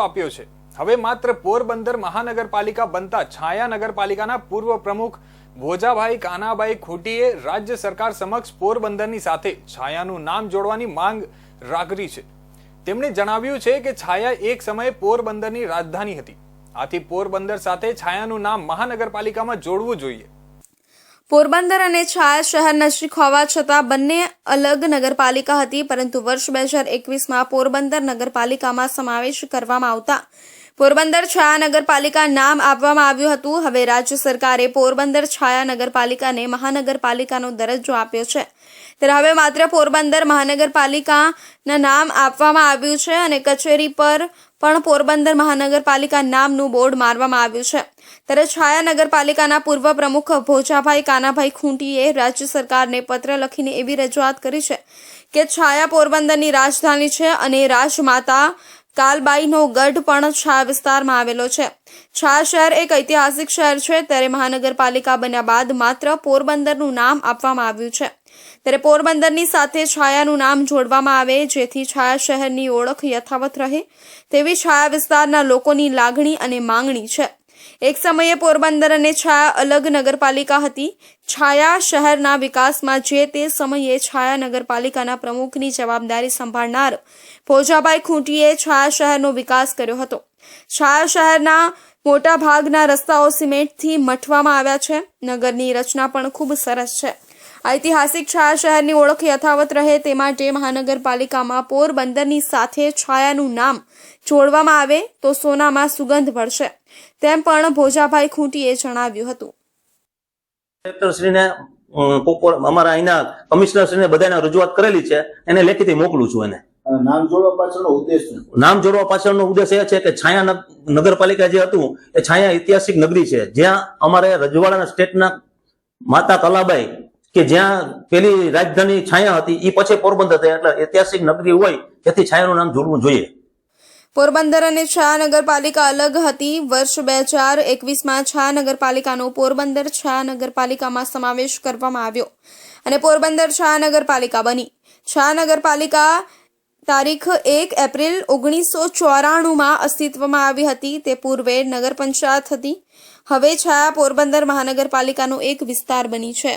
આપ્યો છે. હવે માત્ર પોરબંદર મહાનગરપાલિકા બનતા છાયા નગરપાલિકાના પૂર્વ પ્રમુખ ભોજાભાઈ કાનાભાઈ ખોટીએ રાજ્ય સરકાર સમક્ષ પોરબંદરની સાથે છાયાનું નામ જોડવાની માંગ રાખરી છે. તેમણે જણાવ્યું છે કે છાયા એક સમયે પોરબંદરની રાજધાની હતી. આથી પોરબંદર સાથે છાયાનું નામ મહાનગરપાલિકામાં જોડવું જોઈએ. પોરબંદર અને છાયા શહેર નજીક હોવા છતાં બંને અલગ નગરપાલિકા હતી, પરંતુ વર્ષ બે હજાર એકવીસમાં પોરબંદર નગરપાલિકામાં સમાવેશ કરવામાં આવતા. પોરબંદર છાયા નગરપાલિકા નામ આપવામાં આવ્યું હતું. હવે રાજ્ય સરકારે પોરબંદર છાયા નગરપાલિકાને મહાનગરપાલિકાનો દરજ્જો આપ્યો છે. ત્યારે હવે માત્ર પોરબંદર મહાનગરપાલિકાના નામ આપવામાં આવ્યું છે અને કચેરી પર પણ પોરબંદર મહાનગરપાલિકા નામનું બોર્ડ મારવામાં આવ્યું છે. ત્યારે છાયા નગરપાલિકાના પૂર્વ પ્રમુખ ભોજાભાઈ કાનાભાઈ ખૂંટીએ રાજ્ય સરકારને પત્ર લખીને એવી રજૂઆત કરી છે કે છાયા પોરબંદરની રાજધાની છે અને રાજમાતા કાલબાઈનો ગઢ પણ છાયા વિસ્તારમાં આવેલો છે. છાયા શહેર એક ઐતિહાસિક શહેર છે, ત્યારે મહાનગરપાલિકા બન્યા બાદ માત્ર પોરબંદરનું નામ આપવામાં આવ્યું છે. ત્યારે પોરબંદરની સાથે છાયાનું નામ જોડવામાં આવે, જેથી છાયા શહેરની ઓળખ યથાવત રહે તેવી છાયા વિસ્તારના લોકોની લાગણી અને માંગણી છે. એક સમયે પોરબંદર અને છાયા અલગ નગરપાલિકા હતી. છાયા શહેરના વિકાસમાં જે તે સમયે છાયા નગરપાલિકાના પ્રમુખની જવાબદારી સંભાળનાર ભોજાભાઈ ખૂંટીએ છાયા શહેરનો વિકાસ કર્યો હતો. છાયા શહેરના મોટા ભાગના રસ્તાઓ સિમેન્ટથી મઠવામાં આવ્યા છે. નગરની રચના પણ ખૂબ સરસ છે. ઐતિહાસિક છાયા શહેરની ઓળખ યથાવત રહે તે માટે મહાનગરપાલિકામાં પોરબંદરની સાથે છાયાનું નામ જોડવામાં આવે તો સોનામાં સુગંધ ભળશે તેમ પણ ભોજાભાઈ ખૂંટીએ જણાવ્યું હતું. કલેક્ટરશ્રીને અમારા અહીંના કમિશનરશ્રીને બધાને રજૂઆત કરેલી છે એને લેખિતથી મોકલું છું એને. નામ જોડવા પાછળનો ઉદ્દેશ નામ જોડવા પાછળનો ઉદ્દેશ એ છે કે છાયા નગરપાલિકા જે હતું એ છાયા ઐતિહાસિક નગરી છે. જ્યાં અમારે રજવાડાના સ્ટેટના માતા કલાબાઈ કે જ્યાં પેલી રાજધાની છાયા હતી એ પછી પોરબંદર થઈ. એટલે ઐતિહાસિક નગરી હોય તેથી છાયાનું નામ જોડવું જોઈએ. પોરબંદર અને છા નગરપાલિકા અલગ હતી. વર્ષ બે હજાર એકવીસમાં છા નગરપાલિકાનો પોરબંદર છા નગરપાલિકામાં સમાવેશ કરવામાં આવ્યો અને પોરબંદર છા નગરપાલિકા બની. છા નગરપાલિકા તારીખ એક એપ્રિલ ઓગણીસો ચોરાણુંમાં અસ્તિત્વમાં આવી હતી. તે પૂર્વે નગર પંચાયત હતી. હવે છાયા પોરબંદર મહાનગરપાલિકાનો એક વિસ્તાર બની છે.